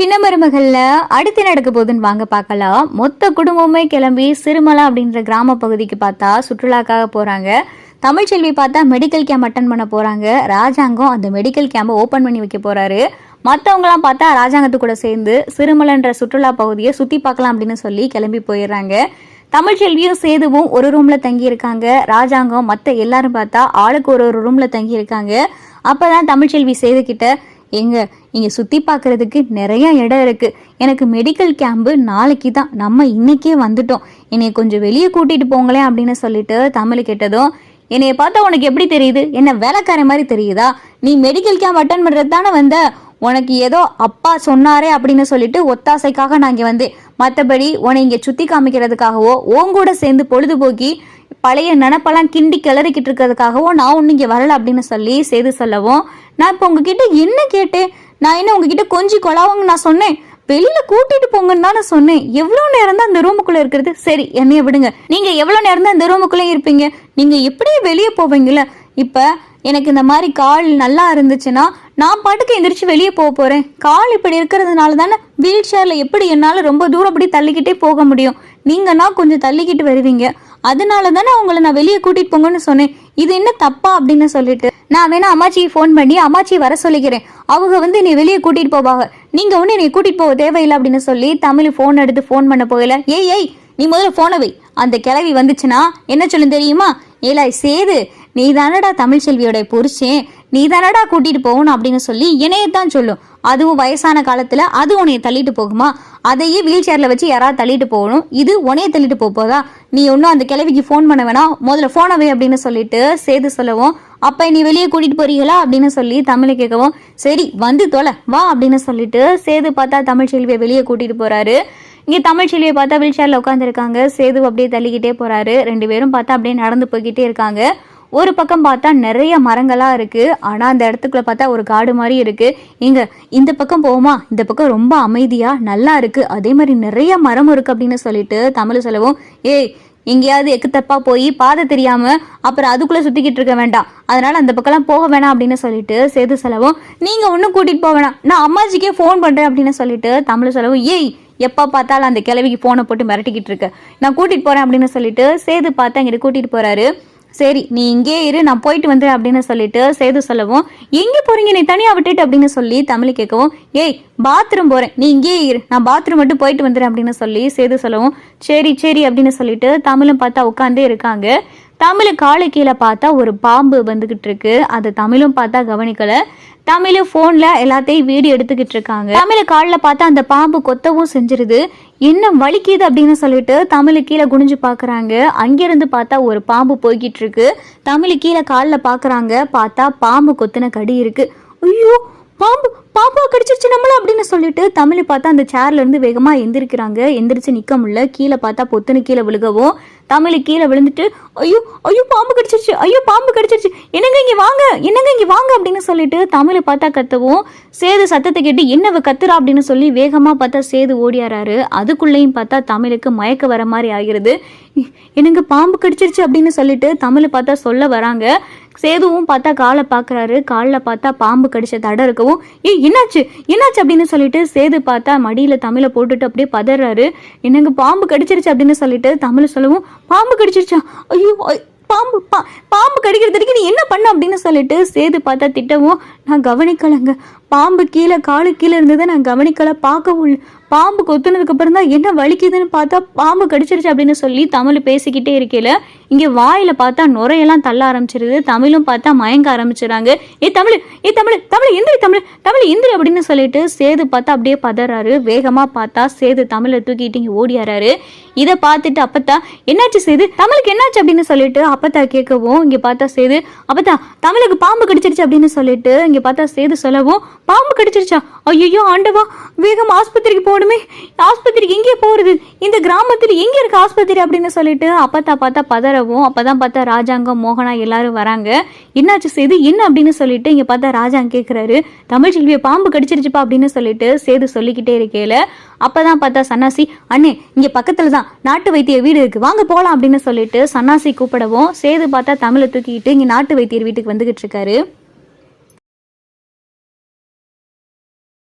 சின்ன மருமகள்ல அடுத்து நடக்க போகுதுன்னு வாங்க பார்க்கலாம். மொத்த குடும்பமே கிளம்பி சிறுமலா அப்படின்ற கிராம பகுதிக்கு பார்த்தா சுற்றுலாக்காக போறாங்க. தமிழ்ச்செல்வி பார்த்தா மெடிக்கல் கேம்ப் அட்டன் பண்ண போறாங்க. ராஜாங்கம் அந்த மெடிக்கல் கேம்பை ஓப்பன் பண்ணி வைக்க போறாரு. மற்றவங்களாம் பார்த்தா ராஜாங்கத்து கூட சேர்ந்து சிறுமலன்ற சுற்றுலா பகுதியை சுற்றி பார்க்கலாம் அப்படின்னு சொல்லி கிளம்பி போயிடுறாங்க. தமிழ்ச்செல்வியும் சேதுவும் ஒரு ரூம்ல தங்கி இருக்காங்க. ராஜாங்கம் மற்ற எல்லாரும் பார்த்தா ஆளுக்கு ஒரு ஒரு ரூம்ல தங்கி இருக்காங்க. அப்பதான் தமிழ்ச்செல்வி சேது கிட்ட எங்க இங்க சுத்தி பார்க்குறதுக்கு நிறைய இடம் இருக்கு. எனக்கு மெடிக்கல் கேம்பு நாளைக்கு தான் நம்ம இன்னைக்கே வந்துட்டோம். என்னைய கொஞ்சம் வெளியே கூட்டிட்டு போங்களேன் அப்படின்னு சொல்லிட்டு தமிழ் கேட்டதும் என்னைய பார்த்தா உனக்கு எப்படி தெரியுது? என்ன வேலைக்கார மாதிரி தெரியுதா? நீ மெடிக்கல் கேம்ப் அட்டன் பண்றது தானே வந்த? உனக்கு ஏதோ அப்பா சொன்னாரே அப்படின்னு சொல்லிட்டு ஒத்தாசைக்காக நான் இங்கே வந்தேன். மற்றபடி உன்னை இங்கே சுற்றி காமிக்கிறதுக்காகவோ உன் கூட சேர்ந்து பொழுதுபோக்கி பழைய நினப்பெல்லாம் கிண்டி கிளறிக்கிட்டு இருக்கிறதுக்காகவோ நான் ஒன்றும் இங்கே வரல அப்படின்னு சொல்லி செய்து சொல்லவும் நான் இப்போ உங்ககிட்ட என்ன கேட்டேன்? நான் என்ன உங்ககிட்ட கொஞ்சி கொலாவாங்க நான் சொன்னேன்? வெளியில கூட்டிட்டு போங்கன்னு தானே சொன்னேன். எவ்வளவு நேரம் தான் அந்த ரூமுக்குள்ள இருக்கிறது? சரி என்னைய விடுங்க. நீங்க எவ்வளவு நேரம் தான் இந்த ரூமுக்குள்ளே இருப்பீங்க? நீங்க எப்படியே வெளியே போவீங்கல்ல? இப்ப எனக்கு இந்த மாதிரி கால் நல்லா இருந்துச்சுன்னா நான் பாட்டுக்கு எந்திரிச்சு வெளியே போக போறேன். கால் இப்படி இருக்கிறதுனால தானே வீல் சேர்ல எப்படி என்னால ரொம்ப தூரம் அப்படி தள்ளிக்கிட்டே போக முடியும்? நீங்கன்னா கொஞ்சம் தள்ளிக்கிட்டு வருவீங்க. அதனால தானே அவங்கள நான் வெளியே கூட்டிட்டு போங்கன்னு சொன்னேன். இது என்ன தப்பா அப்படின்னு சொல்லிட்டு. நான் வேணா அம்மாச்சியை ஃபோன் பண்ணி அம்மாச்சி வர சொல்லிக்கிறேன். அவங்க வந்து என்னை வெளியே கூட்டிட்டு போவாங்க. நீங்க ஒன்று என்னை கூட்டிட்டு போக தேவையில்லை அப்படின்னு சொல்லி தமிழ் ஃபோன் எடுத்து ஃபோன் பண்ண போகல. ஏய் ஏய் நீ முதல்ல ஃபோனை வை. அந்த கிளவி வந்துச்சுன்னா என்ன சொல்லும் தெரியுமா? ஏலாய் சேது நீ தானடா தமிழ்ச்செல்வியோட புருஷன் நீ தானடா கூட்டிட்டு போகணும் அப்படின்னு சொல்லி என்னையத்தான் சொல்லும். அதுவும் வயசான காலத்துல அது உன்னைய தள்ளிட்டு போகுமா? அதையே வீல் சேர்ல வச்சு யாராவது தள்ளிட்டு போகணும். இது உனைய தள்ளிட்டு போக போதா நீ ஒன்றும் அந்த கிழவிக்கு ஃபோன் பண்ண வேணாம். முதல்ல ஃபோனவே அப்படின்னு சொல்லிட்டு சேது சொல்லவும் அப்ப நீ வெளியே கூட்டிட்டு போறீங்களா? அப்படின்னு சொல்லி தமிழை கேட்கவும் சரி வந்து தொலை வா அப்படின்னு சொல்லிட்டு சேது பார்த்தா தமிழ்ச்செல்வியை வெளியே கூட்டிட்டு போறாரு. இங்கே தமிழ் செல்வியை பார்த்தா வீல் சேர்ல உட்காந்துருக்காங்க சேது அப்படியே தள்ளிக்கிட்டே போறாரு. ரெண்டு பேரும் பார்த்தா அப்படியே நடந்து போய்கிட்டே இருக்காங்க. ஒரு பக்கம் பார்த்தா நிறைய மரங்களாக இருக்குது ஆனால் அந்த இடத்துக்குள்ள பார்த்தா ஒரு காடு மாதிரி இருக்குது இங்கே இந்த பக்கம் போவோமா? இந்த பக்கம் ரொம்ப அமைதியாக நல்லா இருக்குது அதே மாதிரி நிறைய மரம் இருக்குது அப்படின்னு சொல்லிட்டு தமிழ் சொல்லவும். ஏய் எங்கேயாவது எக்கு தப்பா போய் பாதை தெரியாம அப்புறம் அதுக்குள்ள சுத்திக்கிட்டு இருக்க வேண்டாம். அதனால அந்த பக்கம்லாம் போக வேணாம் அப்படின்னு சொல்லிட்டு சேது செலவும் நீங்க ஒன்றும் கூட்டிட்டு போக வேணாம். நான் அம்மாஜிக்கே ஃபோன் பண்றேன் அப்படின்னு சொல்லிட்டு தமிழ் செலவும் ஏய் எப்போ பார்த்தாலும் அந்த கிழவிக்கு ஃபோனை போட்டு மிரட்டிக்கிட்டு இருக்கு. நான் கூட்டிகிட்டு போகிறேன் அப்படின்னு சொல்லிட்டு சேது பார்த்து அங்கிட்டு கூட்டிகிட்டு போகிறாரு சரி நீ இங்கே இரு நான் போயிட்டு வந்துடுறேன் அப்படின்னு சொல்லிட்டு சேது சொல்லவும் எங்கே போறீங்க? நீ தனியாக விட்டுட்டு அப்படின்னு சொல்லி தமிழ் கேட்கவும் ஏய் பாத்ரூம் போகிறேன் நீ இங்கே இரு. நான் பாத்ரூம் மட்டும் போயிட்டு வந்துடுறேன் அப்படின்னு சொல்லி சேது சொல்லவும் சரி சரி அப்படின்னு சொல்லிட்டு தமிழும் பார்த்தா உட்காந்தே இருக்காங்க. தமிழ் காலு கீழே பார்த்தா ஒரு பாம்பு வந்துகிட்டு இருக்கு. அதை தமிழும் பார்த்தா கவனிக்கல. தமிழ் ஃபோனில் எல்லாத்தையும் வீடியோ எடுத்துக்கிட்டு இருக்காங்க. தமிழ் காலில் பார்த்தா அந்த பாம்பு கொத்தவும் செஞ்சிருது. என்ன வலிக்குது அப்படின்னு சொல்லிட்டு தமிழ் கீழே குனிஞ்சு பார்க்குறாங்க. அங்கேருந்து பார்த்தா ஒரு பாம்பு போய்கிட்டு இருக்கு. தமிழ் கீழே காலில் பார்க்குறாங்க. பார்த்தா பாம்பு கொத்தின கடி இருக்கு. ஐயோ பாம்பு பாப்பா கடிச்சிருச்சு நம்மள அப்படின்னு சொல்லிட்டு தமிழ் பார்த்தா அந்த சேர்ல இருந்து வேகமா எந்திரிக்கிறாங்க. எந்திரிச்சு நிக்க முடியல. கீழே பார்த்தா பொத்துன்னு கீழே விழுகவும். தமிழ் கீழே விழுந்துட்டு ஐயோ ஐயோ பாம்பு கடிச்சிருச்சு. ஐயோ பாம்பு கடிச்சிருச்சு. என்னங்க இங்க வாங்க? என்னங்க இங்க வாங்க? அப்படின்னு சொல்லிட்டு தமிழை பார்த்தா கத்தவும் சேது சத்தத்தை கேட்டு என்னவ கத்துறா? அப்படின்னு சொல்லி வேகமா பார்த்தா சேது ஓடியாராரு. அதுக்குள்ளேயும் பார்த்தா தமிழுக்கு மயக்க வர மாதிரி ஆகிறது எனக்கு பாம்பு கடிச்சிருச்சு? அப்படின்னு சொல்லிட்டு தமிழை பார்த்தா சொல்ல வராங்க. சேதுவும் பார்த்தா காலை பார்க்குறாரு. காலில் பார்த்தா பாம்பு கடிச்ச தடை இருக்கவும் ஏ என்னாச்சு? என்னாச்சு? அப்படின்னு சொல்லிட்டு சேது பார்த்தா மடியில் தமிழை போட்டுட்டு அப்படியே பதறாரு. என்னங்க பாம்பு கடிச்சிருச்சு அப்படின்னு சொல்லிட்டு தமிழ் சொல்லவும் பாம்பு கடிச்சிருச்சா? ஐயோ பாம்பு பா பாம்பு கடிக்கிறதுக்கு நீ என்ன பண்ண? அப்படின்னு சொல்லிட்டு சேது பார்த்தா திட்டவும் நான் கவனிக்கலைங்க. பாம்பு கீழே காலு கீழே இருந்ததை நான் கவனிக்கலை பார்க்கவும் பாம்பு கொத்துனதுக்கு அப்புறம் தான் என்ன வலிக்குதுன்னு பார்த்தா பாம்பு கடிச்சிருச்சு அப்படின்னு சொல்லி தமிழ் பேசிக்கிட்டே இருக்கையில இங்கே வாயில பார்த்தா நுரையெல்லாம் தள்ள ஆரம்பிச்சிருது. தமிழும் பார்த்தா மயங்க ஆரம்பிச்சிடறாங்க ஏ தமிழ் ஏ தமிழ் தமிழ் எந்திரி தமிழ் தமிழ் எந்திரி அப்படின்னு சொல்லிட்டு சேது பார்த்தா அப்படியே பதறாரு. வேகமா பார்த்தா சேது தமிழை தூக்கிட்டு இங்கே ஓடியாராரு இதை பார்த்துட்டு அப்பத்தா என்னாச்சு சேது? தமிழுக்கு என்னாச்சு? அப்படின்னு சொல்லிட்டு அப்பத்தா கேட்கவும் இங்கே பார்த்தா சேது அப்பத்தா தமிழுக்கு பாம்பு கடிச்சிருச்சு அப்படின்னு சொல்லிட்டு இங்கே பார்த்தா சேது சொல்லவும் பாம்பு கடிச்சிருச்சா? ஐயோ ஆண்டவா வேகம் ஆஸ்பத்திரிக்கு போகணுமே? ஆஸ்பத்திரிக்கு எங்கே போகிறது இந்த கிராமத்தில் எங்கே இருக்குது ஆஸ்பத்திரி அப்படின்னு சொல்லிட்டு அப்பத்தா பார்த்தா பதறவும் அப்போ தான் பார்த்தா ராஜாங்கம் மோகனா எல்லாரும் வராங்க. என்னாச்சு சேது? என்ன அப்படின்னு சொல்லிட்டு இங்கே பார்த்தா ராஜாங்க கேட்குறாரு தமிழ் செல்வியை பாம்பு கடிச்சிருச்சுப்பா அப்படின்னு சொல்லிட்டு சேது சொல்லிக்கிட்டே இருக்கேல அப்பதான் பார்த்தா சன்னாசி அண்ணே இங்கே பக்கத்தில் தான் நாட்டு வைத்திய வீடு இருக்குது வாங்க போகலாம் அப்படின்னு சொல்லிட்டு சன்னாசி கூப்பிடவும் சேது பார்த்தா தமிழை தூக்கிட்டு இங்கே நாட்டு வைத்தியர் வீட்டுக்கு வந்துகிட்டு இருக்காரு.